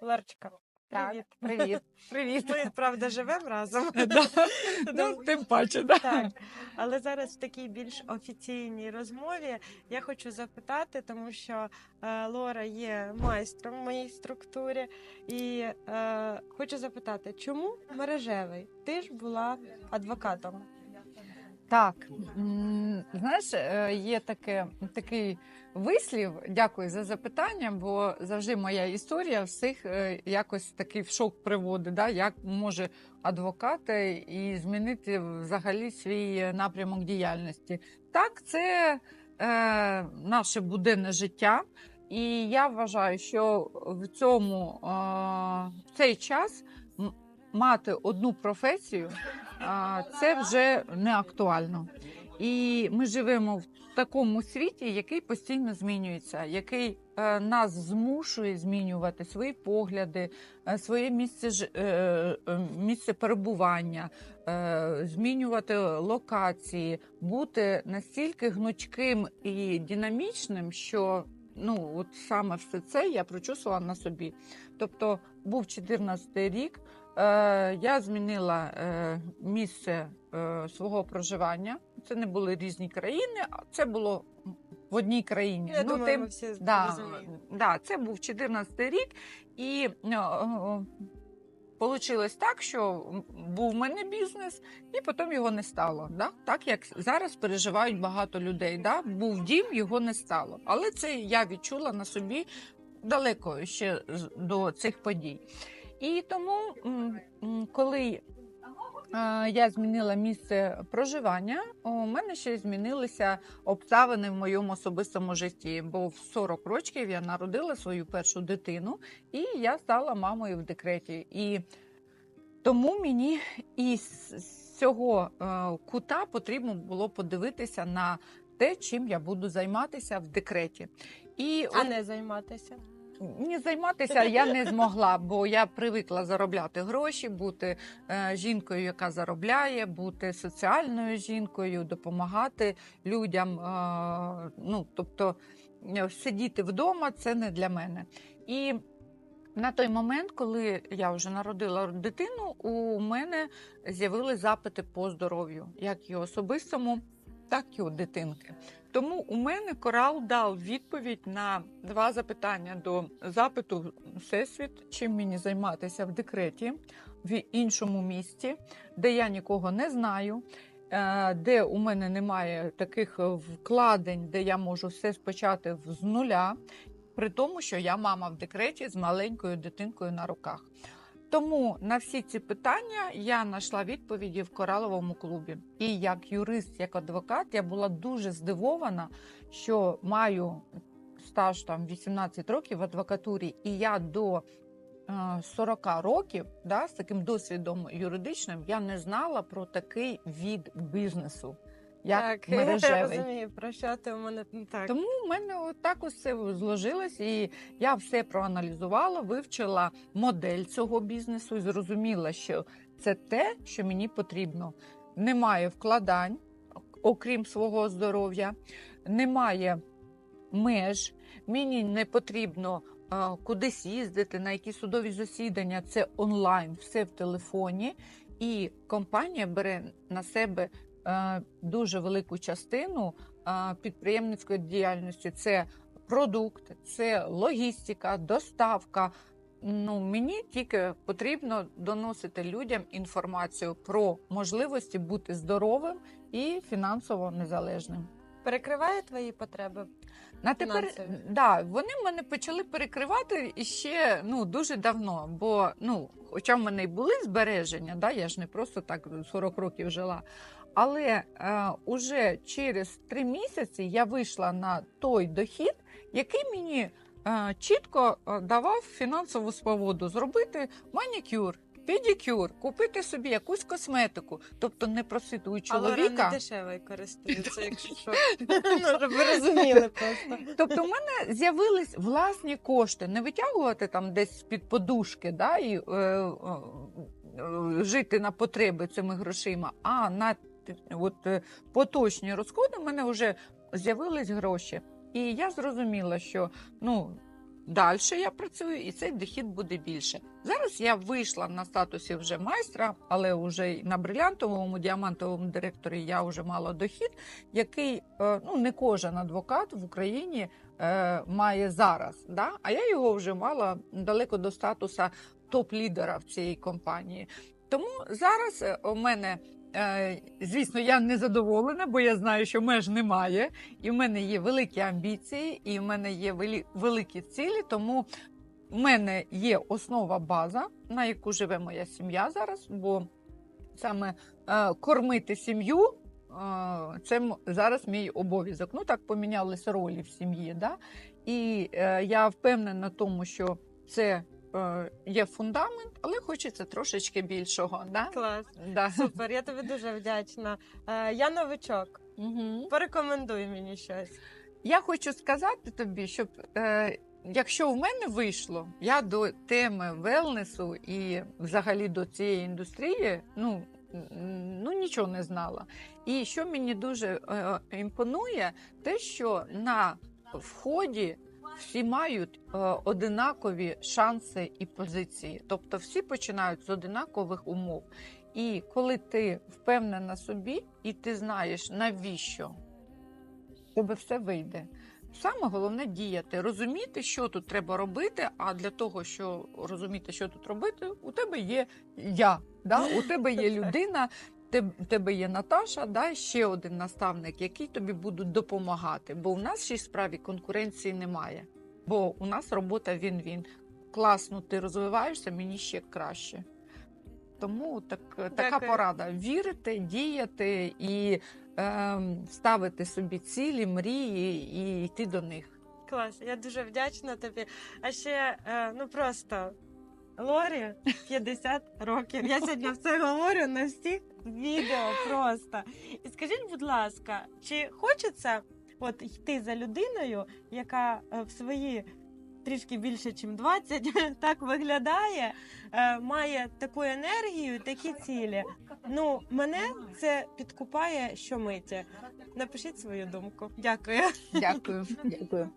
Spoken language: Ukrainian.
Ларчка, Так, привіт. привіт. Ми, правда, живемо разом. Ну, тим паче, да. Так, але зараз в такій більш офіційній розмові я хочу запитати, тому що е, Лора є майстром в моїй структурі, і е, хочу запитати, чому мережевий? Ти ж була адвокатом. Так, знаєш, е, є таке, такий вислів. Дякую за запитання, бо завжди моя історія всіх е, якось такий в шок приводить. Да? Як може адвокат е, і змінити взагалі свій напрямок діяльності? Так, це е, наше буденне життя. І я вважаю, що в цьому е, в цей час мати одну професію це вже не актуально. І ми живемо в такому світі, який постійно змінюється, який е, нас змушує змінювати свої погляди, е, своє місце е, місце перебування, змінювати локації, бути настільки гнучким і динамічним, що ну от саме все це я прочувствувала на собі. Тобто був 14 рік. Е, я змінила е, місце е, свого проживання. Це не були різні країни, а це було в одній країні. Я ну, думаю, тим- ми всі да, да, це був 14 рік, і вийшло так, що був в мене бізнес, і потім його не стало. Да? Так як зараз переживають багато людей. Да? Був дім, його не стало. Але це я відчула на собі далеко ще до цих подій. І тому, коли я змінила місце проживання, у мене ще змінилися обставини в моєму особистому житті. Бо в 40 років я народила свою першу дитину, і я стала мамою в декреті. І тому мені із з цього е, кута потрібно було подивитися на те, чим я буду займатися в декреті. І А от- не займатися. Ні, займатися я не змогла, бо я привикла заробляти гроші, бути е, жінкою, яка заробляє, бути соціальною жінкою, допомагати людям. Е, ну, тобто е, сидіти вдома це не для мене. І на той момент, коли я вже народила дитину, у мене з'явились запити по здоров'ю, як і особистому, так і у дитинки. Тому у мене корал дав відповідь на два запитання до запиту Всесвіт, чим мені займатися в декреті в іншому місті, де я нікого не знаю, е, де у мене немає таких вкладень, де я можу все спочати з нуля, при тому, що я мама в декреті з маленькою дитинкою на руках. Тому на всі ці питання я знайшла відповіді в кораловому клубі. І як юрист, як адвокат, я була дуже здивована, що маю стаж там 18 років в адвокатурі, і я до е, 40 років, да, з таким досвідом юридичним, я не знала про такий від бізнесу, як так, я розумію, про що ти у мене не так. Тому в мене отак все зложилось, і я все проаналізувала, вивчила модель цього бізнесу і зрозуміла, що це те, що мені потрібно. Немає вкладань, окрім свого здоров'я, немає меж. Мені не потрібно кудись їздити, на які судові засідання. Це онлайн, все в телефоні. І компанія бере на себе дуже велику частину підприємницької діяльності. Це продукт, це логістика, доставка. Ну, мені тільки потрібно доносити людям інформацію про можливості бути здоровим і фінансово незалежним. Перекриває твої потреби? На тепер да, вони мене почали перекривати ще ну дуже давно. Бо ну, хоча в мене й були збереження, да, я ж не просто так 40 років жила. Але е, уже через три місяці я вийшла на той дохід, який мені е, чітко е, давав фінансову свободу зробити манікюр, педикюр, купити собі якусь косметику, тобто не просити у чоловіка. не дешевий користується, якщо що. Ну, щоб ви розуміли просто. Тобто, в мене з'явились власні кошти, не витягувати там десь з-під подушки, да, і е, е, е, жити на потреби цими грошима, а на т- от, е, поточні розходи в мене вже з'явились гроші. І я зрозуміла, що ну, далі я працюю, і цей дохід буде більше. Зараз я вийшла на статусі вже майстра, але вже на брилянтовому діамантовому директорі я вже мала дохід, який е, ну не кожен адвокат в Україні е, має зараз. Да? А я його вже мала далеко до статуса топ-лідера в цій компанії. Тому зараз у мене. Е, Звісно, я не задоволена, бо я знаю, що меж немає, і в мене є великі амбіції, і в мене є великі цілі. Тому в мене є основа база, на яку живе моя сім'я зараз. Бо саме е, кормити сім'ю е, це зараз мій обов'язок. Ну так помінялися ролі в сім'ї. Да? І я впевнена в тому, що це є фундамент, але хочеться трошечки більшого. Да? Клас. Да. Супер, я тобі дуже вдячна. Е, я новичок. Угу. Порекомендуй мені щось. Я хочу сказати тобі, щоб е, якщо в мене вийшло, я до теми велнесу і взагалі до цієї індустрії, ну, ну нічого не знала. І що мені дуже е, імпонує, те, що на вході всі мають е, одинакові шанси і позиції. Тобто всі починають з одинакових умов. І коли ти впевнена собі, і ти знаєш навіщо тебе все вийде. Саме головне діяти, розуміти, що тут треба робити. А для того, що розуміти, що тут робити, у тебе є я, да? у тебе є людина, те- тебе є Наташа, да? ще один наставник, який тобі будуть допомагати. Бо у нас в цій справі конкуренції немає. Бо у нас робота він-він. Класно, ти розвиваєшся, мені ще краще. Тому так, така Дякую. порада: вірити, діяти і ем, ставити собі цілі, мрії і йти до них. Клас, я дуже вдячна тобі. А ще е, ну просто Лорі 50 років. Я сьогодні все говорю на всіх відео просто. І скажіть, будь ласка, чи хочеться от йти за людиною, яка е, в свої трішки більше, ніж 20, так виглядає, е, має таку енергію, такі цілі. Ну, мене це підкупає щомиті. Напишіть свою думку. Дякую. Дякую. Дякую.